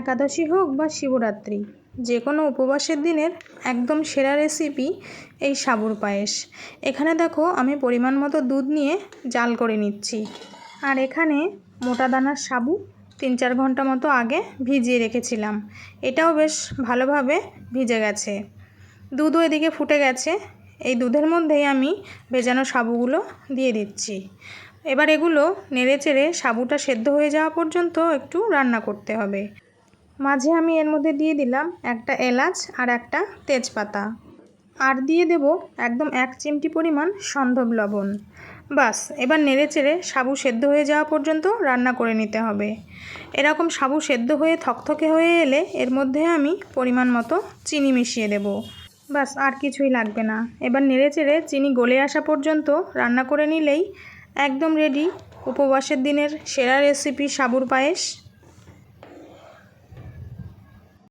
একাদশী হোক বা শিবরাত্রি, যে কোনো উপবাসের দিনের একদম সেরা রেসিপি এই সাবুর পায়েস। এখানে দেখো, আমি পরিমাণ মতো দুধ নিয়ে জাল করে নিচ্ছি। আর এখানে মোটা দানার সাবু তিন চার ঘণ্টা মতো আগে ভিজিয়ে রেখেছিলাম। এটাও বেশ ভালোভাবে ভিজে গেছে। দুধও এদিকে ফুটে গেছে। এই দুধের মধ্যেই আমি ভেজানো সাবুগুলো দিয়ে দিচ্ছি। এবার এগুলো নেড়ে চেড়ে সাবুটা সেদ্ধ হয়ে যাওয়া পর্যন্ত একটু রান্না করতে হবে। মাঝে আমি এর মধ্যে দিয়ে দিলাম একটা এলাচ আর একটা তেজপাতা। আর দিয়ে দেব একদম এক চিমটি পরিমাণ সন্ধব লবণ। বাস, এবার নেড়ে চেড়ে সাবু সেদ্ধ হয়ে যাওয়া পর্যন্ত রান্না করে নিতে হবে। এরকম সাবু সেদ্ধ হয়ে থকথকে হয়ে এলে এর মধ্যে আমি পরিমাণ মতো চিনি মিশিয়ে দেব। বাস, আর কিছুই লাগবে না। এবার নেড়ে চেড়ে চিনি গলে আসা পর্যন্ত রান্না করে নিলেই একদম রেডি উপবাসের দিনের সেরা রেসিপি সাবুর পায়েস।